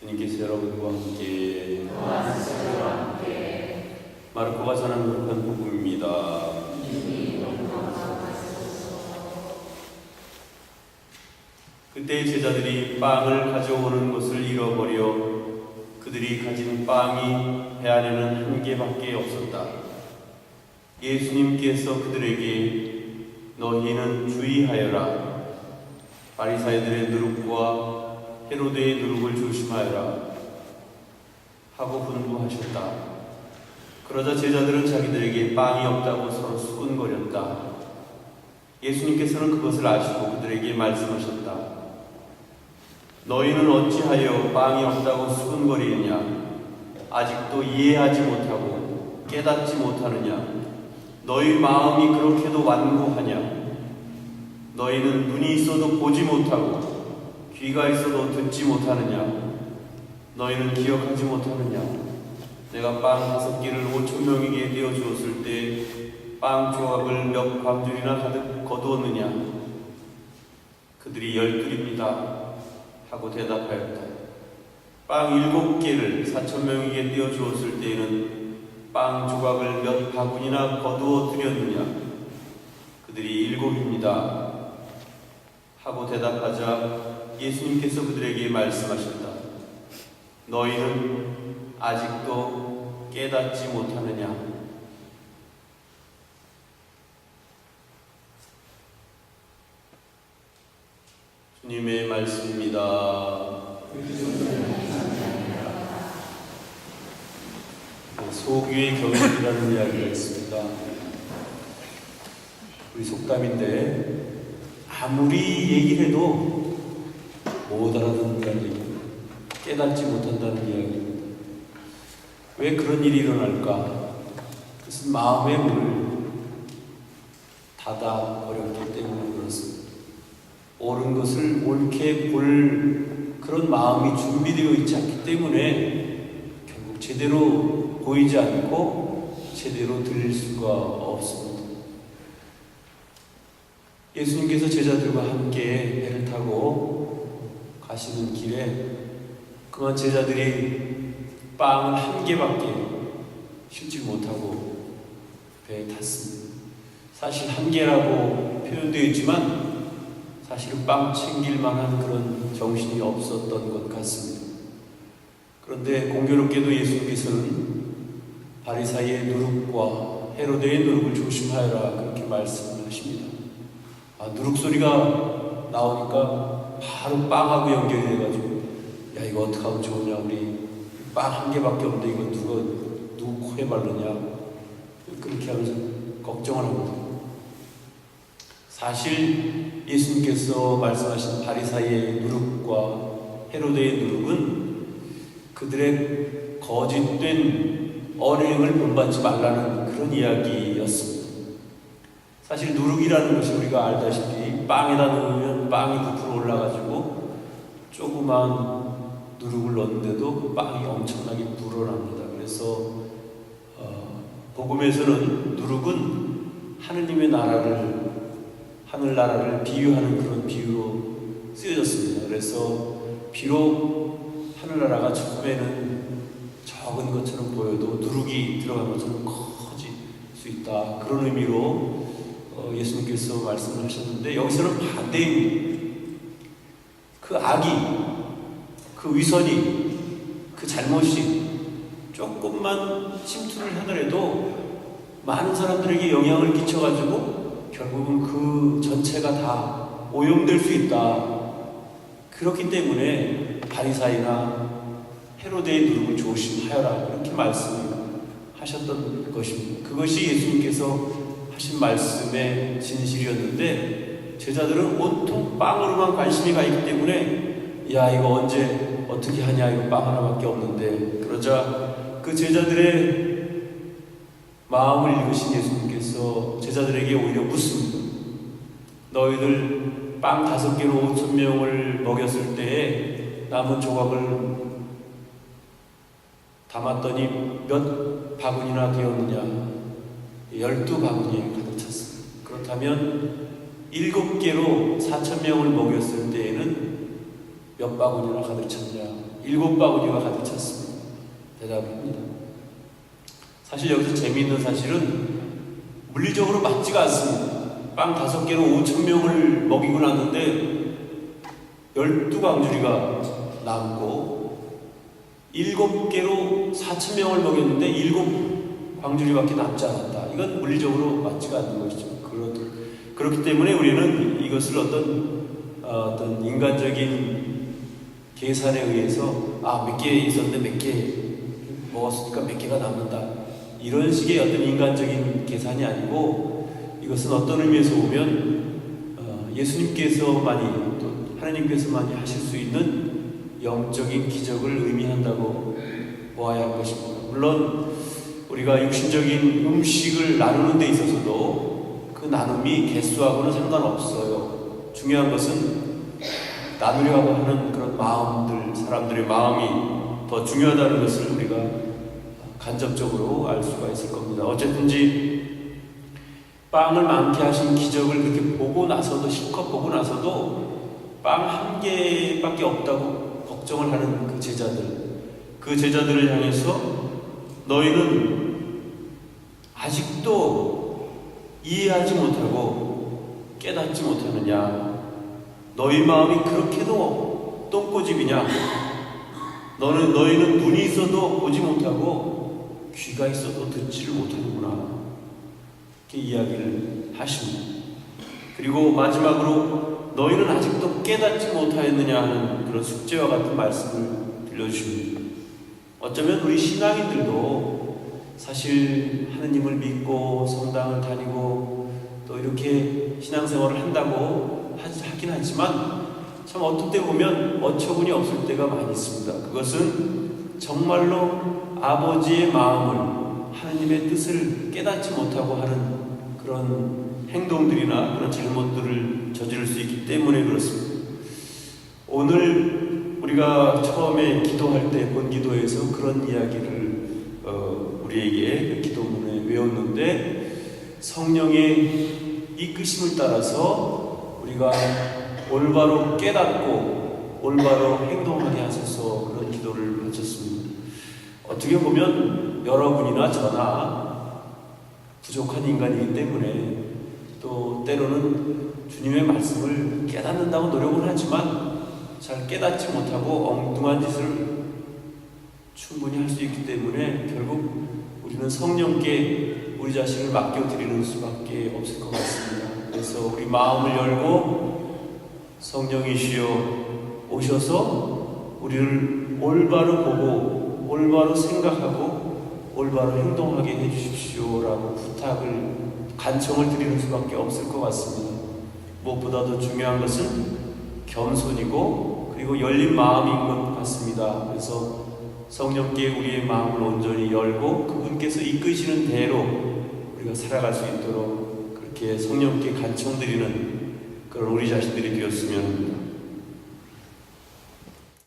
주님께서 여러분과 함께 마르코가 전한 거룩한 복음입니다. 그때 제자들이 빵을 가져오는 것을 잃어버려 그들이 가진 빵이 배 안에는 한 개밖에 없었다. 예수님께서 그들에게 너희는 주의하여라. 바리사이들의 누룩과 헤로데의 누룩을 조심하여라. 하고 분부하셨다. 그러자 제자들은 자기들에게 빵이 없다고 서로 수군거렸다. 예수님께서는 그것을 아시고 그들에게 말씀하셨다. 너희는 어찌하여 빵이 없다고 수군거리느냐? 아직도 이해하지 못하고 깨닫지 못하느냐? 너희 마음이 그렇게도 완고하냐? 너희는 눈이 있어도 보지 못하고 귀가 있어도 듣지 못하느냐? 너희는 기억하지 못하느냐? 내가 빵 다섯 개를 오천 명에게 떼어 주었을 때 빵 조각을 몇 광줄이나 가득 거두었느냐? 그들이 열둘입니다. 하고 대답하였다. 빵 일곱 개를 사천 명에게 떼어 주었을 때에는 빵 조각을 몇 바구니나 거두어 드렸느냐? 그들이 일곱입니다. 하고 대답하자 예수님께서 그들에게 말씀하셨다. 너희는 아직도 깨닫지 못하느냐? 주님의 말씀입니다. 소규의 경험이라는 이야기가 있습니다. 우리 속담인데 아무리 얘기를 해도 못 알아듣는다는 얘기, 깨닫지 못한다는 이야기입니다. 왜 그런 일이 일어날까? 그것은 마음의 문을 닫아 버렸기 때문에 그렇습니다. 옳은 것을 옳게 볼 그런 마음이 준비되어 있지 않기 때문에 결국 제대로 보이지 않고 제대로 들릴 수가 없습니다. 예수님께서 제자들과 함께 배를 타고 가시는 길에 그만 제자들이 빵한 개밖에 실지 못하고 배에 탔습니다. 사실 한 개라고 표현되어 있지만 사실은 빵 챙길 만한 그런 정신이 없었던 것 같습니다. 그런데 공교롭게도 예수님께서는 바리사이의 누룩과 헤로데의 누룩을 조심하여라 그렇게 말씀을 하십니다. 아, 누룩 소리가 나오니까 바로 빵하고 연결이 돼가지고 야 이거 어떻게 하면 좋으냐 우리 빵 한 개밖에 없는데 이거 누가 누구 코에 바르냐 그렇게 하면서 걱정을 합니다. 사실 예수님께서 말씀하신 바리사이의 누룩과 헤로데의 누룩은 그들의 거짓된 언행을 본받지 말라는 그런 이야기였습니다. 사실 누룩이라는 것이 우리가 알다시피 빵에다 넣으면 빵이 부풀어 올라가지고 조그만 누룩을 넣는데도 그 빵이 엄청나게 불어납니다. 그래서 어, 복음에서는 누룩은 하느님의 나라를 하늘 나라를 비유하는 그런 비유로 쓰여졌습니다. 그래서 비록 하늘 나라가 처음에는 적은 것처럼 보여도 누룩이 들어간 것처럼 커질 수 있다. 그런 의미로 어, 예수님께서 말씀을 하셨는데 여기서는 반대입니다. 그 악이, 그 위선이, 그 잘못이 조금만 침투를 하더라도 많은 사람들에게 영향을 끼쳐가지고 결국은 그 전체가 다 오염될 수 있다. 그렇기 때문에 바리사이나 헤로데의 누룩을 조심하여라 그렇게 말씀하셨던 것입니다. 그것이 예수님께서 하신 말씀의 진실이었는데 제자들은 온통 빵으로만 관심이 가 있기 때문에 야 이거 언제 어떻게 하냐 이거 빵 하나밖에 없는데 그러자 그 제자들의 마음을 읽으신 예수님께서 제자들에게 오히려 묻습니다. 너희들 빵 다섯 개로 오천 명을 먹였을 때에 남은 조각을 담았더니 몇 바구니나 되었느냐? 열두 바구니에 가득 찼습니다. 그렇다면 일곱 개로 사천 명을 먹였을 때에는 몇 바구니나 가득 찼냐? 일곱 바구니가 가득 찼습니다. 대답합니다. 사실 여기서 재미있는 사실은 물리적으로 맞지가 않습니다. 빵 다섯 개로 5천 명을 먹이고 났는데 열두 광주리가 남고 일곱 개로 4천 명을 먹였는데 일곱 광주리밖에 남지 않았다. 이건 물리적으로 맞지가 않는 것이죠. 그렇, 그렇기 때문에 우리는 이것을 어떤 어, 어떤 인간적인 계산에 의해서 아 몇 개 있었는데 몇 개 먹었으니까 몇 개가 남는다 이런 식의 어떤 인간적인 계산이 아니고 이것은 어떤 의미에서 보면 어, 예수님께서만이 또 하나님께서만이 하실 수 있는 영적인 기적을 의미한다고 보아야 할 것입니다. 물론 우리가 육신적인 음식을 나누는 데 있어서도 그 나눔이 개수하고는 상관없어요. 중요한 것은 나누려고 하는 그런 마음들, 사람들의 마음이 더 중요하다는 것을 우리가 간접적으로 알 수가 있을 겁니다. 어쨌든지 빵을 많게 하신 기적을 그렇게 보고 나서도 실컷 보고 나서도 빵 한 개밖에 없다고 걱정을 하는 그 제자들, 그 제자들을 향해서 너희는 아직도 이해하지 못하고 깨닫지 못하느냐? 너희 마음이 그렇게도 똥꼬집이냐? 너는 너희는 눈이 있어도 보지 못하고 귀가 있어도 듣지를 못하는구나. 이렇게 이야기를 하십니다. 그리고 마지막으로 너희는 아직도 깨닫지 못하였느냐 하는 그런 숙제와 같은 말씀을 들려주십니다. 어쩌면 우리 신앙인들도 사실 하느님을 믿고 성당을 다니고 또 이렇게 신앙생활을 한다고 하- 하긴 하지만 참 어떤 때 보면 어처구니 없을 때가 많이 있습니다. 그것은 정말로 아버지의 마음을 하나님의 뜻을 깨닫지 못하고 하는 그런 행동들이나 그런 잘못들을 저지를 수 있기 때문에 그렇습니다. 오늘 우리가 처음에 기도할 때 본 기도에서 그런 이야기를 어, 우리에게 그 기도문에 외웠는데 성령의 이끄심을 따라서 우리가 올바로 깨닫고 올바로 행동하게 하셔서 그런 기도를 바쳤습니다. 어떻게 보면 여러분이나 저나 부족한 인간이기 때문에 또 때로는 주님의 말씀을 깨닫는다고 노력을 하지만 잘 깨닫지 못하고 엉뚱한 짓을 충분히 할 수 있기 때문에 결국 우리는 성령께 우리 자신을 맡겨드리는 수밖에 없을 것 같습니다. 그래서 우리 마음을 열고 성령이시여 오셔서 우리를 올바로 보고 올바로 생각하고 올바로 행동하게 해주십시오라고 부탁을 간청을 드리는 수밖에 없을 것 같습니다. 무엇보다도 중요한 것은 겸손이고 그리고 열린 마음인 것 같습니다. 그래서 성령께 우리의 마음을 온전히 열고 그분께서 이끄시는 대로 우리가 살아갈 수 있도록 그렇게 성령께 간청드리는 그런 우리 자신들이 되었으면 합니다.